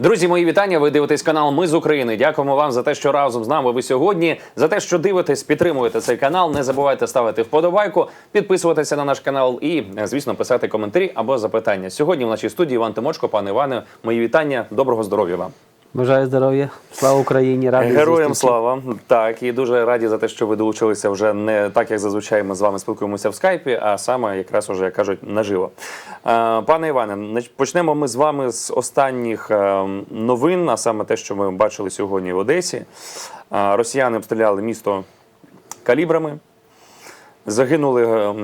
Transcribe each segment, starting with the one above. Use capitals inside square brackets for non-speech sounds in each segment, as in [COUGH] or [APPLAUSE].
Друзі, мої вітання. Ви дивитесь канал Ми з України. Дякуємо вам за те, що разом з нами ви сьогодні. За те, що дивитесь, підтримуєте цей канал. Не забувайте ставити вподобайку, підписуватися на наш канал і, звісно, писати коментарі або запитання. Сьогодні в нашій студії Іван Тимочко, пане Іване. Мої вітання. Доброго здоров'я вам. Бажаю здоров'я, слава Україні, радий Героям зустрічі. слава. Так, і дуже раді за те, що ви долучилися вже не так, як зазвичай ми з вами спілкуємося в скайпі, а саме якраз уже як кажуть наживо. Е, Пане Іване, почнемо ми з вами з останніх е, новин, а саме те, що ми бачили сьогодні в Одесі. Е, Росіяни обстріляли місто калібрами, загинули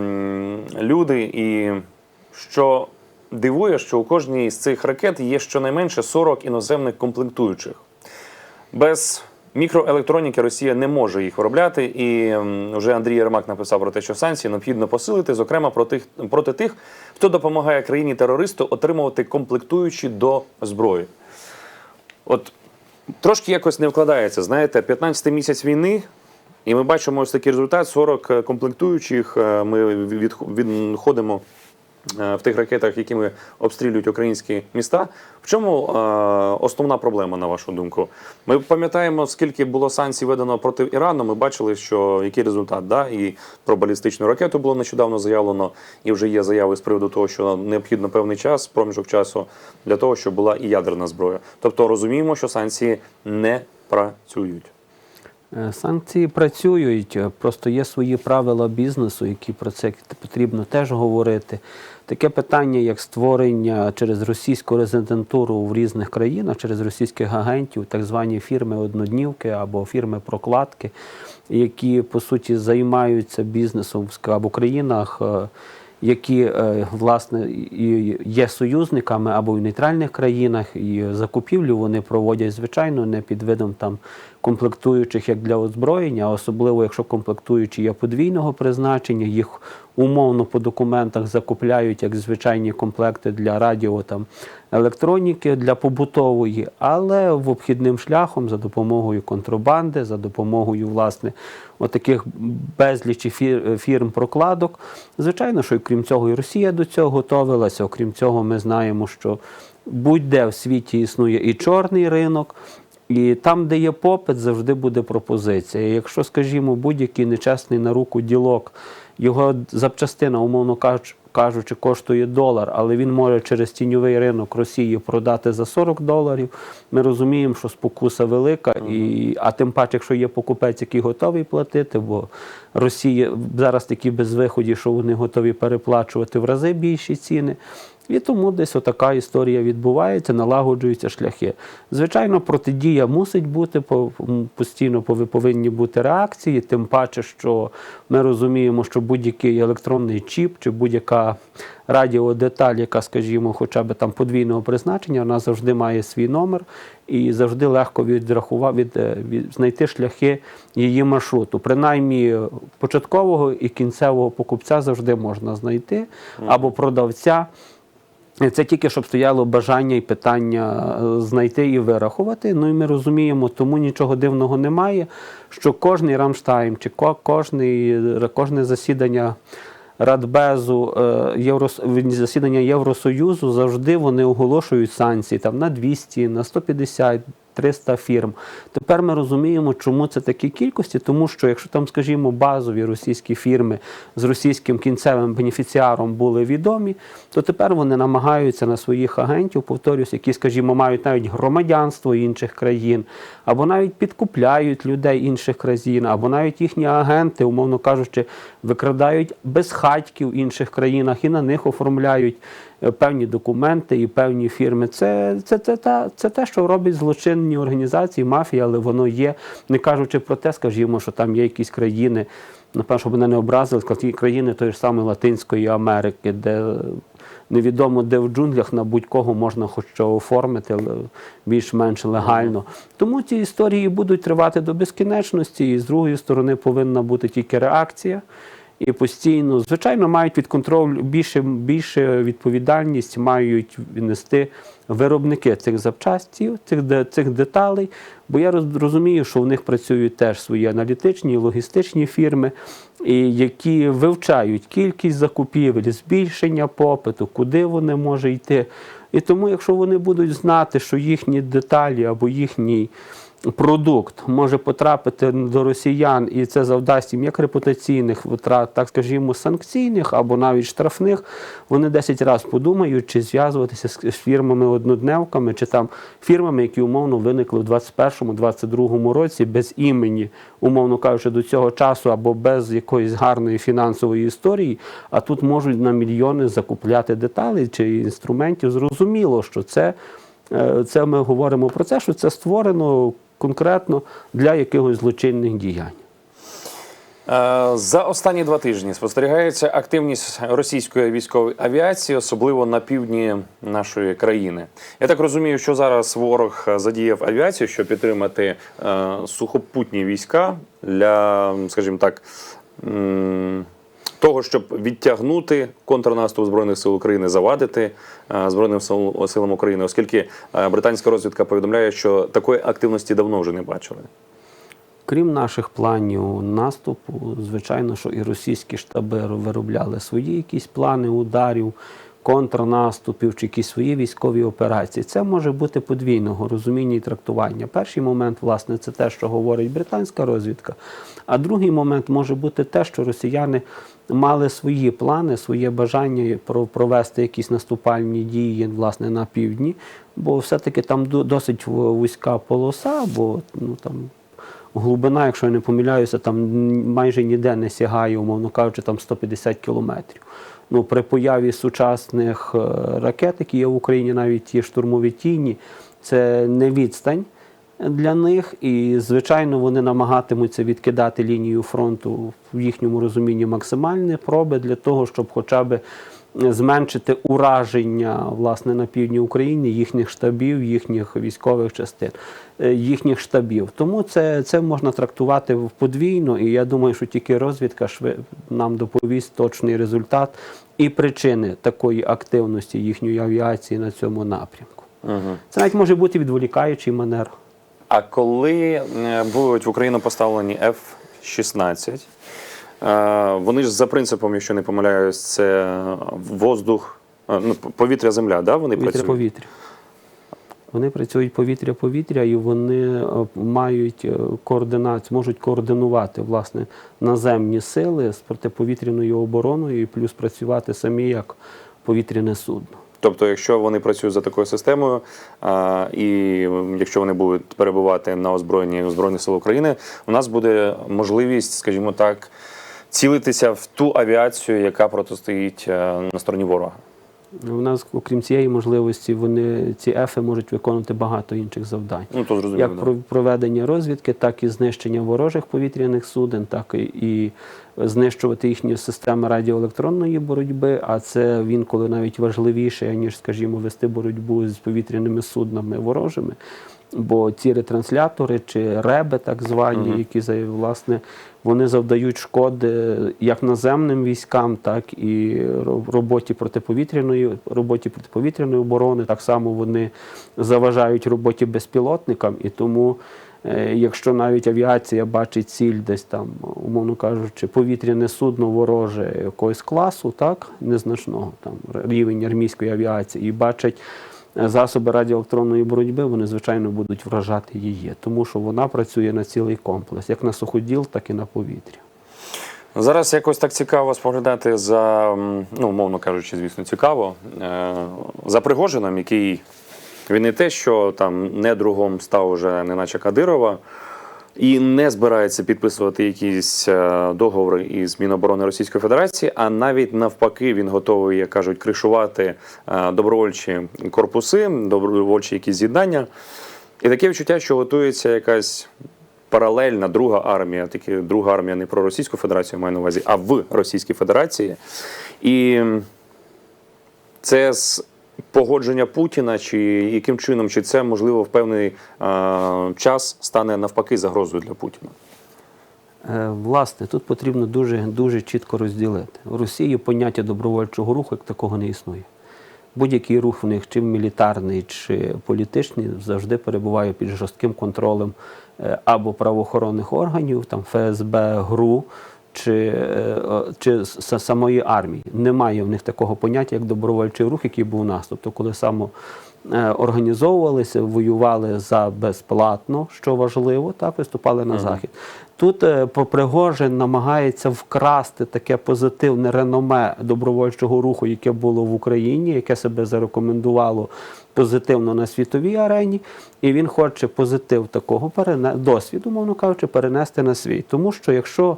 люди, і що дивує, що у кожній з цих ракет є щонайменше 40 іноземних комплектуючих. Без мікроелектроніки Росія не може їх виробляти. І вже Андрій Єрмак написав про те, що санкції необхідно посилити, зокрема проти, проти тих, хто допомагає країні терористу отримувати комплектуючі до зброї. От трошки якось не вкладається. Знаєте, 15-й місяць війни, і ми бачимо ось такий результат: 40 комплектуючих. е, Ми відходимо в тих ракетах, якими обстрілюють українські міста. В чому е, основна проблема, на вашу думку? Ми пам'ятаємо, скільки було санкцій введено проти Ірану. Ми бачили, що який результат, да? і про балістичну ракету було нещодавно заявлено, і вже є заяви з приводу того, що необхідно певний час, проміжок часу для того, щоб була і ядерна зброя. Тобто розуміємо, що санкції не працюють. Е, Санкції працюють, е, просто є свої правила бізнесу, які про це потрібно теж говорити. Таке питання, як створення через російську резидентуру в різних країнах, через російських агентів, так звані фірми одноднівки або фірми прокладки, які по суті займаються бізнесом або країнах. е, які власне є союзниками або в нейтральних країнах, і закупівлю вони проводять звичайно не під видом там комплектуючих як для озброєння, особливо якщо комплектуючі є подвійного призначення, їх умовно по документах закупляють як звичайні комплекти для радіо там електроніки для побутової, але в обхідним шляхом за допомогою контрабанди, за допомогою власне отаких безлічі фірм прокладок. Звичайно, що крім цього, і Росія до цього готовилася. Окрім цього, ми знаємо, що будь-де в світі існує і чорний ринок. І там, де є попит, завжди буде пропозиція. І Якщо, скажімо, будь-який нечесний на руку ділок, його запчастина, умовно кажучи, коштує долар, але він може через тіньовий ринок Росії продати за 40 доларів. Ми розуміємо, що спокуса велика, і, а тим паче, якщо є покупець, який готовий платити, бо Росія зараз такі безвиході, що вони готові переплачувати в рази більші ціни. І тому десь отака історія відбувається, налагоджуються шляхи. Звичайно, протидія мусить бути постійно повинні бути реакції, тим паче, що ми розуміємо, що будь-який електронний чіп чи будь-яка радіодеталь, яка, скажімо, хоча б там подвійного призначення, вона завжди має свій номер і завжди легко відрахувати від, е, від знайти шляхи її маршруту. Принаймні початкового і кінцевого покупця завжди можна знайти або продавця. Це тільки щоб стояло бажання і питання е, знайти і вирахувати. Ну і ми розуміємо, тому нічого дивного немає, що кожний Рамштайм чи кожний, кожне засідання Радбезу, е, Єврос- засідання Євросоюзу завжди вони оголошують санкції там на 200, на 150, 300 фірм. Тепер ми розуміємо, чому це такі кількості, тому що якщо там, скажімо, базові російські фірми з російським кінцевим бенефіціаром були відомі, то тепер вони намагаються на своїх агентів, повторюсь, які, скажімо, мають навіть громадянство інших країн, або навіть підкупляють людей інших країн, або навіть їхні агенти, умовно кажучи, викрадають безхатьків в інших країнах і на них оформляють певні документи і певні фірми. Це, це, це, це, це те, що роблять злочинні організації, мафія, але воно є, не кажучи про те, скажімо, що там є якісь країни, напевно, щоб мене не образили, країни тої ж самої Латинської Америки, де невідомо де в джунглях на будь-кого можна хоч що оформити більш-менш легально. Тому ці історії будуть тривати до безкінечності, і з другої сторони повинна бути тільки реакція. І постійно, звичайно, мають під контроль більше, більше відповідальність мають нести виробники цих запчастів, цих, цих деталей. Бо я роз- розумію, що в них працюють теж свої аналітичні логістичні фірми, і які вивчають кількість закупівель, збільшення попиту, куди вони можуть йти. І тому, якщо вони будуть знати, що їхні деталі або їхній продукт може потрапити до росіян, і це завдасть їм як репутаційних витрат, так скажімо, санкційних або навіть штрафних, вони 10 разів подумають, чи зв'язуватися з фірмами-однодневками, чи там фірмами, які умовно виникли в 21-22 році без імені, умовно кажучи, до цього часу або без якоїсь гарної фінансової історії, а тут можуть на мільйони закупляти деталі чи інструментів. Зрозуміло, що це. Е, Це ми говоримо про це, що це створено конкретно для якихось злочинних діянь. Е, За останні два тижні спостерігається активність російської військової авіації, особливо на півдні нашої країни. Я так розумію, що зараз ворог задіяв авіацію, щоб підтримати е, сухопутні війська для, скажімо так, того, щоб відтягнути контрнаступ збройних сил України, завадити е, збройним сил- силам України, оскільки е, британська розвідка повідомляє, що такої активності давно вже не бачили. Крім наших планів наступу, звичайно, що і російські штаби виробляли свої якісь плани ударів, контрнаступів чи якісь свої військові операції. Це може бути подвійного розуміння і трактування. Перший момент, власне, це те, що говорить британська розвідка. А другий момент може бути те, що росіяни мали свої плани, своє бажання про- провести якісь наступальні дії власне на півдні, бо все-таки там до- досить вузька полоса, бо ну там. Глибина, якщо я не помиляюся, там майже ніде не сягає, умовно кажучи, там 150 кілометрів. Ну, при появі сучасних е, ракет, які є в Україні, навіть ті штурмові тіні, це не відстань для них. І, звичайно, вони намагатимуться відкидати лінію фронту в їхньому розумінні максимальні проби для того, щоб хоча б зменшити ураження власне на півдні України їхніх штабів, їхніх військових частин, е, їхніх штабів. Тому це, це можна трактувати в подвійно, і я думаю, що тільки розвідка нам доповість точний результат і причини такої активності їхньої авіації на цьому напрямку. Угу. Це навіть може бути відволікаючий манер. А коли е, будуть в Україну поставлені F-16, е, вони ж за принципом, якщо не помиляюсь, це воздух, ну, повітря, земля, да? вони працюють? Повітря-повітря. Вони працюють повітря-повітря і вони е, мають е, координацію, можуть координувати власне наземні сили з протиповітряною обороною і плюс працювати самі як повітряне судно. Тобто, якщо вони працюють за такою системою, а, і якщо вони будуть перебувати на озброєнні Збройних сил України, у нас буде можливість, скажімо так, цілитися в ту авіацію, яка протистоїть е, на стороні ворога. У нас, окрім цієї можливості, вони ці ефи можуть виконувати багато інших завдань. Ну то зрозуміло. Як да. проведення розвідки, так і знищення ворожих повітряних суден, так і, і знищувати їхні системи радіоелектронної боротьби. А це він коли навіть важливіше, ніж, скажімо, вести боротьбу з повітряними суднами ворожими. Бо ці ретранслятори чи реби, так звані, Мгм. які за- власне вони завдають шкоди як наземним військам, так і роботі протиповітряної роботі протиповітряної оборони. Так само вони заважають роботі безпілотникам, і тому. е, Якщо навіть авіація бачить ціль десь там, умовно кажучи, повітряне судно вороже якогось класу, так, незначного там рівень армійської авіації, і бачать засоби радіоелектронної боротьби, вони звичайно будуть вражати її, тому що вона працює на цілий комплекс, як на суходіл, так і на повітря. Зараз якось так цікаво споглядати за, ну, умовно кажучи, звісно, цікаво, е, за Пригожином, який він не те, що там недругом став уже неначе Кадирова, і не збирається підписувати якісь е, договори із Міноборони Російської Федерації, а навіть навпаки, він готовий, як кажуть, кришувати е, добровольчі корпуси, добровольчі якісь з'єднання. І таке відчуття, що готується якась паралельна друга армія, тільки друга армія не про Російську Федерацію маю на увазі, а в Російській Федерації. І це з погодження Путіна, чи яким чином, чи це можливо в певний е, час стане навпаки загрозою для Путіна. Е, Власне, тут потрібно дуже, дуже чітко розділити. У Росії поняття добровольчого руху як такого не існує. Будь-який рух в них, чи мілітарний, чи політичний, завжди перебуває під жорстким контролем е, або правоохоронних органів, там ФСБ, ГРУ, чи, е, чи самої армії. Немає в них такого поняття, як добровольчий рух, який був у нас. Тобто, коли само е, організовувалися, воювали за безплатно, що важливо, так виступали на захід. Тут е, По- Пригожин намагається вкрасти таке позитивне реноме добровольчого руху, яке було в Україні, яке себе зарекомендувало позитивно на світовій арені, і він хоче позитив такого досвіду, мовно кажучи, перенести на свій. Тому що якщо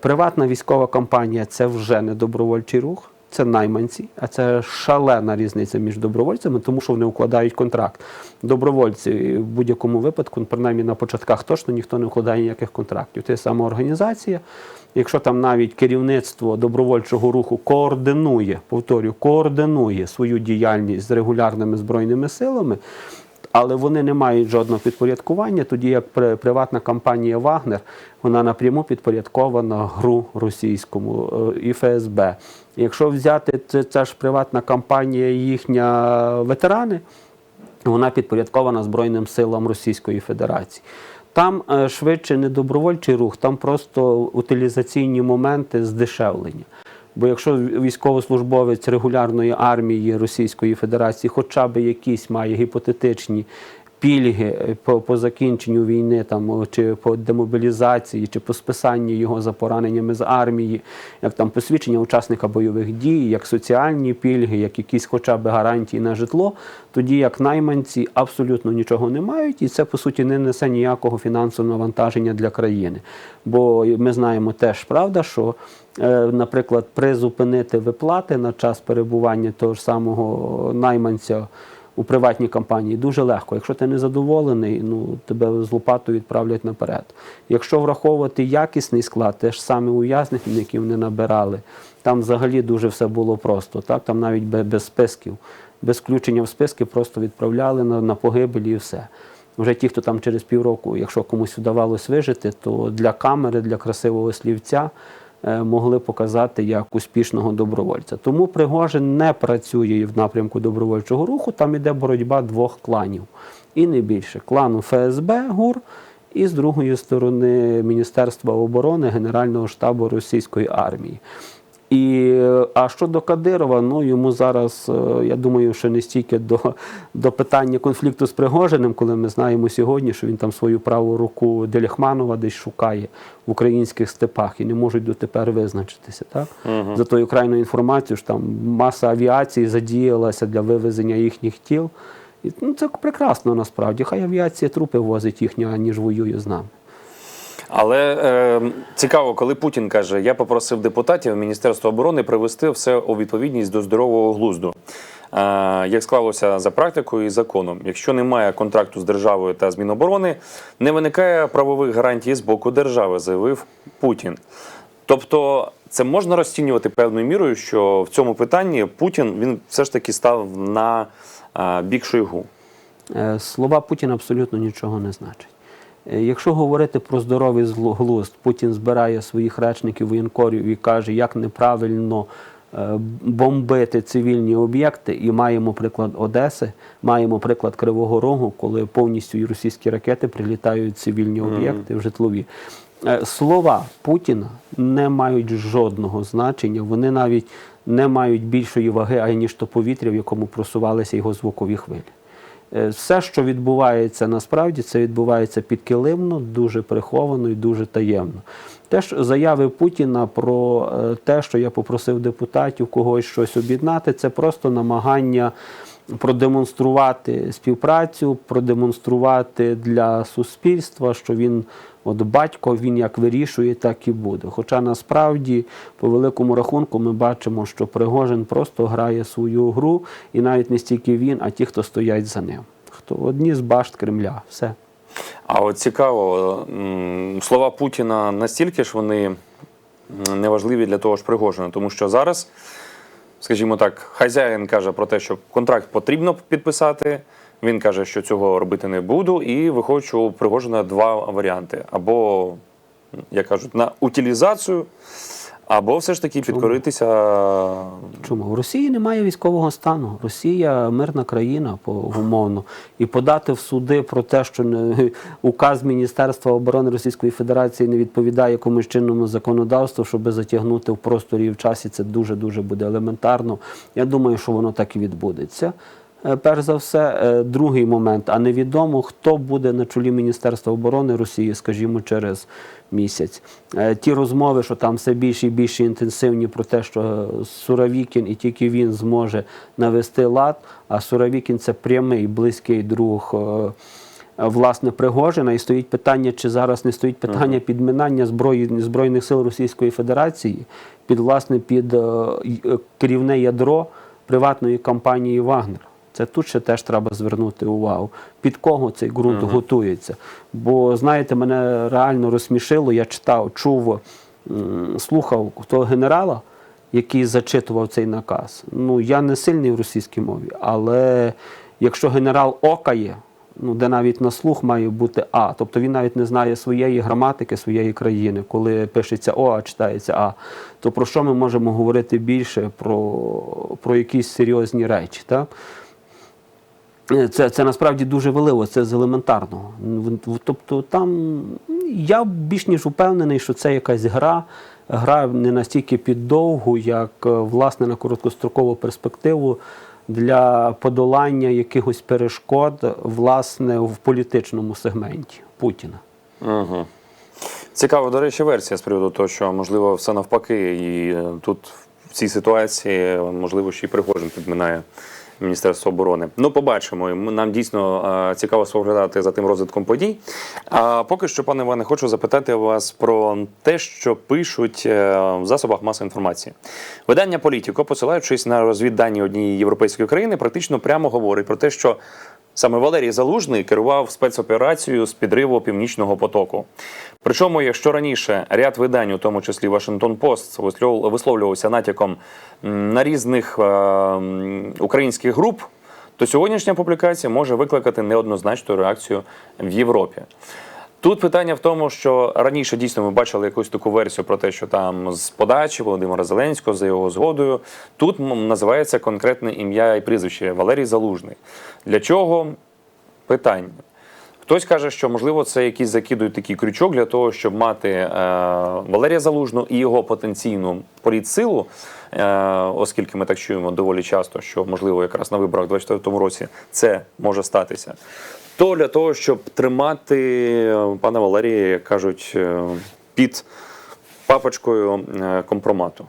приватна військова компанія це вже не добровольчий рух, це найманці, а це шалена різниця між добровольцями, тому що вони укладають контракт. Добровольці в будь-якому випадку, принаймні на початках точно ніхто не укладає ніяких контрактів. Це самоорганізація. Якщо там навіть керівництво добровольчого руху координує, повторюю, координує свою діяльність з регулярними збройними силами, але вони не мають жодного підпорядкування, тоді як приватна компанія Вагнер, вона напряму підпорядкована ГРУ російському е, і ФСБ. Якщо взяти це, ця ж приватна компанія, їхня ветерани, вона підпорядкована Збройним силам Російської Федерації. Там е, швидше не добровольчий рух, там просто утилізаційні моменти здешевлення. Бо якщо військовослужбовець регулярної армії Російської Федерації хоча б якісь має гіпотетичні пільги е, по, по закінченню війни, там, чи по демобілізації, чи по списанню його за пораненнями з армії, як там посвідчення учасника бойових дій, як соціальні пільги, як якісь хоча б гарантії на житло, тоді як найманці абсолютно нічого не мають, і це по суті не несе ніякого фінансового навантаження для країни. Бо ми знаємо теж правда, що, е, наприклад, призупинити виплати на час перебування того ж самого найманця у приватній компанії дуже легко. Якщо ти не задоволений, ну тебе з лопатою відправлять наперед. Якщо враховувати якісний склад, те ж саме ув'язнення, які вони набирали, там взагалі дуже все було просто. Так? Там навіть без, списків, без включення в списки просто відправляли на, на погибелі і все. Вже ті, хто там через півроку, якщо комусь вдавалось вижити, то для камери, для красивого слівця могли показати як успішного добровольця. Тому Пригожин не працює в напрямку добровольчого руху, там іде боротьба двох кланів. І не більше. Клану ФСБ ГУР і з другої сторони Міністерства оборони Генерального штабу російської армії. І, а щодо Кадирова, ну йому зараз, е, я думаю, що не стільки до, до питання конфлікту з Пригожиним, коли ми знаємо сьогодні, що він там свою праву руку Деліхманова десь шукає в українських степах і не можуть дотепер визначитися. Так? За тою крайною інформацією, що там маса авіації задіялася для вивезення їхніх тіл. І, ну, це прекрасно насправді. Хай авіація трупи возить їхня, ніж воює з нами. Але е, цікаво, коли Путін каже, я попросив депутатів Міністерства оборони привести все у відповідність до здорового глузду. Е, як склалося за практикою і законом, якщо немає контракту з державою та з Міноборони, не виникає правових гарантій з боку держави, заявив Путін. Тобто, це можна розцінювати певною мірою, що в цьому питанні Путін він все ж таки став на е, бік Шойгу. Е, Слова Путіна абсолютно нічого не значать. Е, Якщо говорити про здоровий глузд, Путін збирає своїх речників воєнкорів і каже, як неправильно е, бомбити цивільні об'єкти, і маємо приклад Одеси, маємо приклад Кривого Рогу, коли повністю російські ракети прилітають цивільні об'єкти в житлові. Е, Слова Путіна не мають жодного значення, вони навіть не мають більшої ваги, аніж то повітря, в якому просувалися його звукові хвилі. Е, Все, що відбувається насправді, це відбувається підкилимно, дуже приховано і дуже таємно. Теж заяви Путіна про е, те, що я попросив депутатів когось щось об'єднати, це просто намагання продемонструвати співпрацю, продемонструвати для суспільства, що він, от батько, він як вирішує, так і буде. Хоча насправді, по великому рахунку, ми бачимо, що Пригожин просто грає свою гру, і навіть не стільки він, а ті, хто стоять за ним. Хто одні з башт Кремля, все. А от цікаво, слова Путіна настільки ж вони неважливі для того ж Пригожина, тому що зараз, скажімо так, хазяїн каже про те, що контракт потрібно підписати. Він каже, що цього робити не буду, і виходить, що у Пригожина два варіанти: або як кажуть, на утилізацію, або все ж таки підкоритися. Чому в Росії немає військового стану? Росія мирна країна по умовно. І подати в суди про те, що указ Міністерства оборони Російської Федерації не відповідає якомусь чинному законодавству, щоб затягнути в просторі і в часі, це дуже дуже буде елементарно. Я думаю, що воно так і відбудеться. Е, Перш за все, Е, другий момент, а невідомо, хто буде на чолі Міністерства оборони Росії, скажімо, через місяць. Е, Ті розмови, що там все більше і більше інтенсивні про те, що Суровікін і тільки він зможе навести лад, а Суровікін це прямий близький друг. Власне, Пригожина, і стоїть питання, чи зараз не стоїть питання підминання зброї збройних сил Російської Федерації під власне під керівне ядро приватної компанії Вагнер. Це тут ще теж треба звернути увагу, під кого цей ґрунт готується. Бо знаєте, мене реально розсмішило. Я читав, чув, слухав того генерала, який зачитував цей наказ. Ну я не сильний в російській мові, але якщо генерал окає, ну де навіть на слух має бути А, тобто він навіть не знає своєї граматики своєї країни, коли пишеться О, а читається А, то про що ми можемо говорити більше про, про якісь серйозні речі? Так? Це, це насправді дуже важливо, це з елементарного. Тобто там я більш ніж упевнений, що це якась гра, гра не настільки піддовгу, як е, власне на короткострокову перспективу для подолання якихось перешкод власне в політичному сегменті Путіна. Угу. Цікава, до речі, версія з приводу того, що можливо все навпаки, і е, тут в цій ситуації е, можливо ще й Пригожин підминає Міністерство оборони. Ну, побачимо. Нам дійсно е, цікаво споглядати за тим розвитком подій. А поки що, пане Іване, хочу запитати вас про те, що пишуть е, в засобах масової інформації. Видання Політіко, посилаючись на розвіддані однієї європейської країни, практично прямо говорить про те, що Саме Валерій Залужний керував спецоперацією з підриву північного потоку. Причому, якщо раніше ряд видань, у тому числі Вашингтон Пост, вислов- висловлювався натяком на різних е, українських груп, то сьогоднішня публікація може викликати неоднозначну реакцію в Європі. Тут питання в тому, що раніше дійсно ми бачили якусь таку версію про те, що там з подачі Володимира Зеленського за його згодою. Тут називається конкретне ім'я і прізвище Валерій Залужний. Для чого? Питання. Хтось каже, що можливо це якийсь закидують такий крючок для того, щоб мати е, Валерія Залужного і його потенційну політсилу, е, оскільки ми так чуємо доволі часто, що можливо якраз на виборах у 2024 році це може статися. То для того, щоб тримати е, пана Валерія, як кажуть, е, під папочкою е, компромату.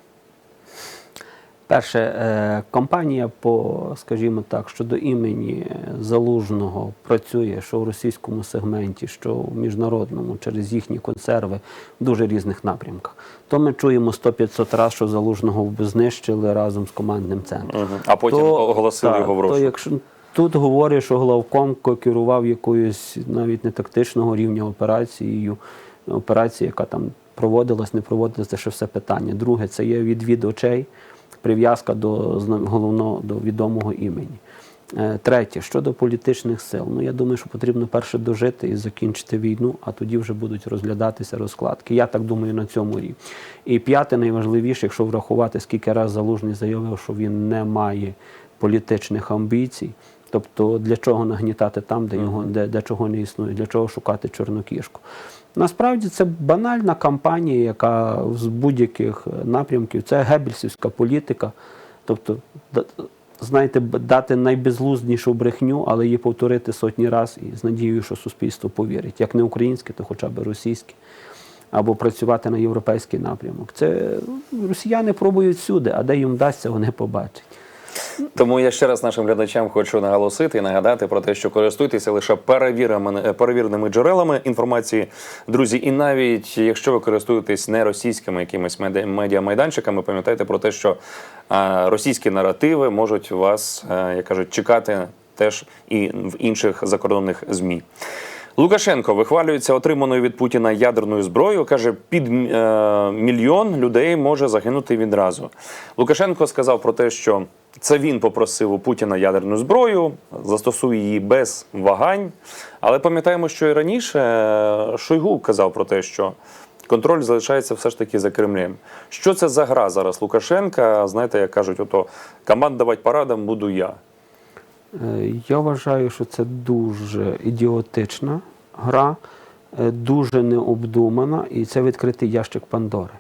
Перше, компанія по, скажімо так, щодо імені Залужного працює що в російському сегменті, що в міжнародному, через їхні консерви в дуже різних напрямках. То ми чуємо 100-500 разів, що Залужного знищили разом з командним центром. А потім оголосили так, його в то якщо тут говорять, що главком керував якоюсь навіть не тактичного рівня операцією, операція, яка там проводилась, не проводилась, це ще все питання. Друге, це є відвід очей, прив'язка до головного до відомого імені. Е, Третє, щодо політичних сил. Ну я думаю, що потрібно перше дожити і закінчити війну, а тоді вже будуть розглядатися розкладки. Я так думаю на цьому рівні. І п'яте, найважливіше, якщо врахувати, скільки раз залужний заявив, що він не має політичних амбіцій. Тобто для чого нагнітати там, де його де, де чого не існує, для чого шукати чорнокішку. Насправді це банальна кампанія, яка з будь-яких напрямків це гебельсівська політика. Тобто, знаєте, дати найбезглузднішу брехню, але її повторити сотні разів і з надією, що суспільство повірить. Як не українське, то хоча б російське. Або працювати на європейський напрямок. Це ну, росіяни пробують всюди, а де їм вдасться, вони побачать. Тому я ще раз нашим глядачам хочу наголосити і нагадати про те, що користуйтеся лише перевіреними, перевіреними джерелами інформації, друзі. І навіть якщо ви користуєтесь не російськими якимись медіа- медіамайданчиками, пам'ятайте про те, що російські наративи можуть вас, е, як кажуть, чекати теж і в інших закордонних змі. Лукашенко вихвалюється отриманою від Путіна ядерною зброєю. каже, під е, мільйон людей може загинути відразу. Лукашенко сказав про те, що це він попросив у Путіна ядерну зброю, застосує її без вагань. Але пам'ятаємо, що і раніше е, Шойгу казав про те, що контроль залишається все ж таки за Кремлем. Що це за гра зараз Лукашенка? Знаєте, як кажуть, ото командувати парадом буду я. Я вважаю, що це дуже ідіотична гра, е, дуже необдумана, і це відкритий ящик Пандори.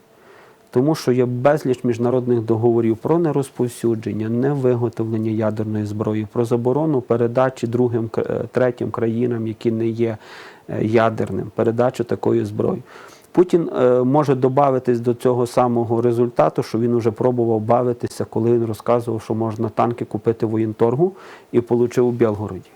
Тому що є безліч міжнародних договорів про нерозповсюдження, невиготовлення ядерної зброї, про заборону передачі другим е, третім країнам, які не є е, ядерним, передачу такої зброї. Путін е, може додатись до цього самого результату, що він уже пробував бавитися, коли він розказував, що можна танки купити в воєнторгу і отримав у Білгороді.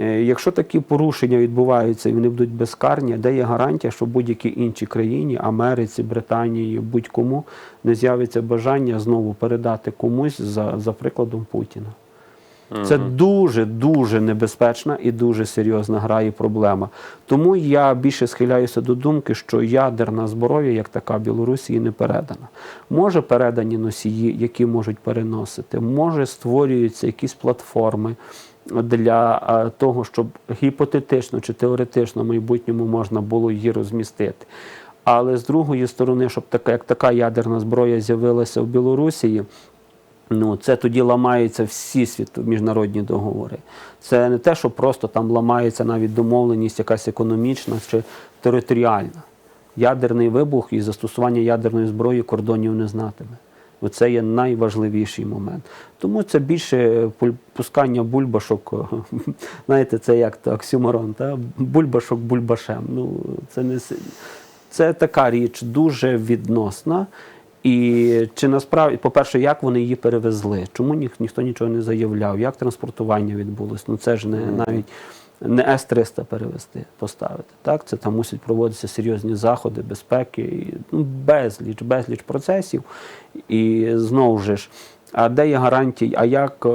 Е, Якщо такі порушення відбуваються і вони будуть безкарні, де є гарантія, що будь-якій іншій країні, Америці, Британії, будь-кому не з'явиться бажання знову передати комусь за, за прикладом Путіна. Це дуже дуже небезпечна і дуже серйозна гра і проблема. Тому я більше схиляюся до думки, що ядерна зброя, як така Білорусі, не передана. Може передані носії, які можуть переносити, може створюються якісь платформи для того, щоб гіпотетично чи теоретично в майбутньому можна було її розмістити. Але з другої сторони, щоб така, як така ядерна зброя з'явилася в Білорусі, Ну, це тоді ламаються всі світ, міжнародні договори. Це не те, що просто там ламається навіть домовленість якась економічна чи територіальна. Ядерний вибух і застосування ядерної зброї кордонів не знатиме. Оце є найважливіший момент. Тому це більше пускання бульбашок. [LAUGHS] Знаєте, це як то оксюморон, та? бульбашок бульбашем. Ну, це, не, це така річ дуже відносна. І чи насправді, по-перше, як вони її перевезли? Чому ніх, ніхто нічого не заявляв? Як транспортування відбулось? Ну це ж не навіть не С-300 перевезти, поставити. Так, це там мусять проводитися серйозні заходи безпеки, і, ну, безліч, безліч процесів. І знову ж. А де є гарантії, а як е,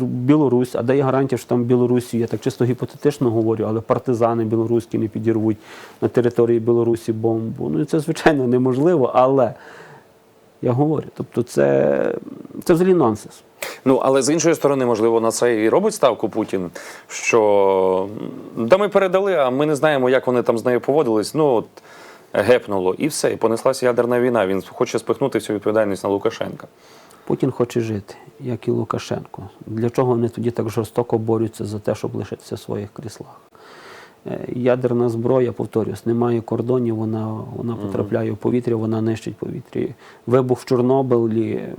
Білорусь, а де є гарантія, що там Білорусі, я так чисто гіпотетично говорю, але партизани білоруські не підірвуть на території Білорусі бомбу. Ну це, звичайно, неможливо, але я говорю, тобто це, це взагалі нонсенс. Ну, але з іншої сторони, можливо, на це і робить ставку Путін, що да ми передали, а ми не знаємо, як вони там з нею поводились. Ну, от гепнуло, і все, і понеслася ядерна війна. Він хоче спихнути всю відповідальність на Лукашенка. Путін хоче жити, як і Лукашенко. Для чого вони тоді так жорстоко борються за те, щоб лишитися в своїх кріслах? Е, Ядерна зброя, повторюсь, немає кордонів, вона, вона потрапляє в повітря, вона нищить повітря. Вибух в Чорнобилі е,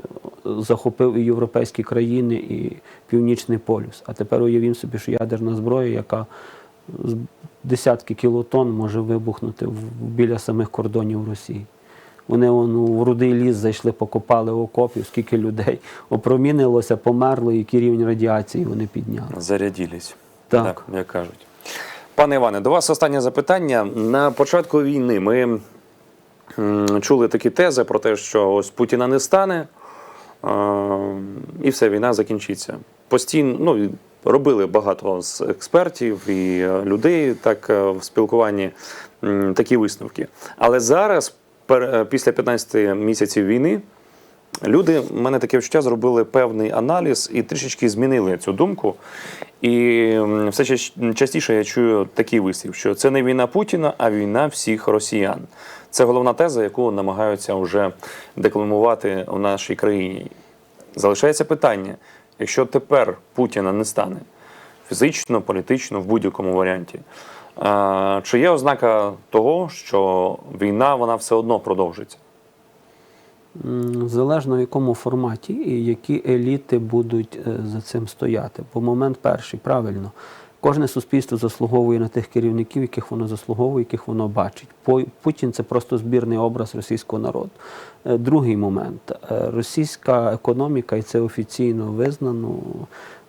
захопив і європейські країни, і Північний полюс. А тепер уявімо собі, що ядерна зброя, яка з десятки кілотон може вибухнути біля самих кордонів Росії. Вони вон, у рудий ліс зайшли, покопали окопів, скільки людей опромінилося, померло, який рівень радіації вони підняли. Заряділись. Так. як кажуть. Пане Іване, до вас останнє запитання. На початку війни ми чули такі тези про те, що ось Путіна не стане, і все, війна закінчиться. Постійно, ну, робили багато з експертів і е, людей так е, в спілкуванні такі висновки. Але зараз, е, після 15 місяців війни, Люди, в мене таке відчуття, зробили певний аналіз і трішечки змінили цю думку. І все частіше я чую такий вислів, що це не війна Путіна, а війна всіх росіян. Це головна теза, яку намагаються вже декламувати в нашій країні. Залишається питання: якщо тепер Путіна не стане фізично, політично, в будь-якому варіанті, чи є ознака того, що війна вона все одно продовжиться? Залежно в якому форматі і які еліти будуть е, за цим стояти. Бо момент перший, правильно, кожне суспільство заслуговує на тих керівників, яких воно заслуговує, яких воно бачить. Путін це просто збірний образ російського народу. Е, Другий момент. Е, Російська економіка, і це офіційно визнано,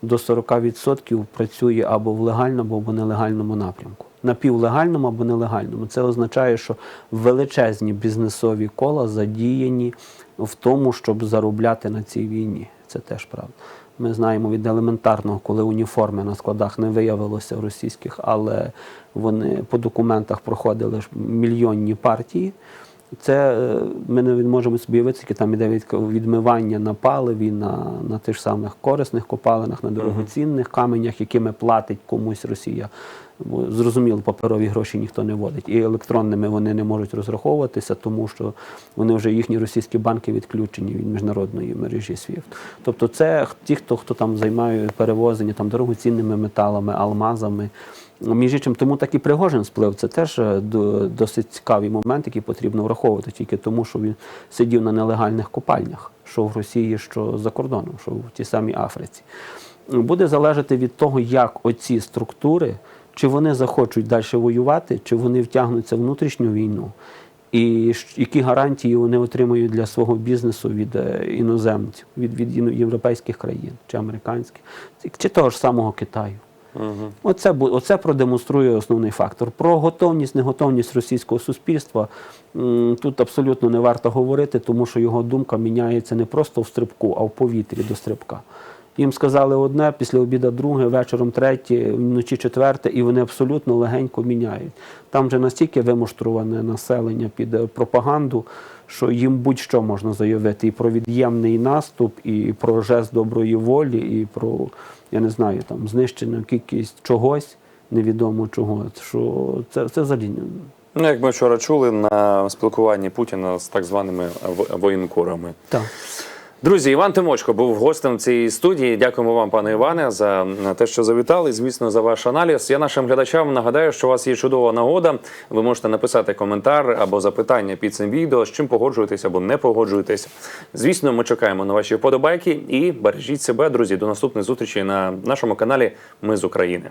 до 40% працює або в легальному, або нелегальному напрямку. Напівлегальному або нелегальному. Це означає, що величезні бізнесові кола задіяні в тому, щоб заробляти на цій війні. Це теж правда. Ми знаємо від елементарного, коли уніформи на складах не виявилося російських, але вони по документах проходили мільйонні партії. Це е, ми не можемо собі уявити, скільки там іде від, відмивання на паливі, на, на тих самих корисних копалинах, на дорогоцінних каменях, якими платить комусь Росія. Бо зрозуміло, паперові гроші ніхто не вводить. І електронними вони не можуть розраховуватися, тому що вони вже їхні російські банки відключені від міжнародної мережі SWIFT. Тобто, це ті, хто, хто там займає перевозення там дорогоцінними металами, алмазами. Між іншим, тому так і Пригожин сплив. Це теж е, досить цікавий момент, який потрібно враховувати тільки тому, що він сидів на нелегальних копальнях, що в Росії, що за кордоном, що в тій самій Африці. Буде залежати від того, як оці структури, чи вони захочуть далі воювати, чи вони втягнуться в внутрішню війну, і які гарантії вони отримують для свого бізнесу від е, іноземців, від, від європейських країн чи американських, чи того ж самого Китаю. Оце, оце продемонструє основний фактор. Про готовність, неготовність російського суспільства тут абсолютно не варто говорити, тому що його думка міняється не просто в стрибку, а в повітрі до стрибка. Їм сказали одне, після обіду друге, вечором третє, вночі четверте, і вони абсолютно легенько міняють. Там вже настільки вимуштроване населення під е, пропаганду, що їм будь-що можна заявити і про від'ємний наступ, і про жест доброї волі, і про, я не знаю, там знищену кількість чогось, невідомо чого. Що це, це взагалі Ну, як ми вчора чули на спілкуванні Путіна з так званими воєнкорами. так. Друзі, Іван Тимочко був гостем цієї студії. Дякуємо вам, пане Іване, за те, що завітали. Звісно, за ваш аналіз. Я нашим глядачам нагадаю, що у вас є чудова нагода. Ви можете написати коментар або запитання під цим відео, з чим погоджуєтесь або не погоджуєтесь. Звісно, ми чекаємо на ваші вподобайки і бережіть себе, друзі. До наступної зустрічі на нашому каналі. Ми з України.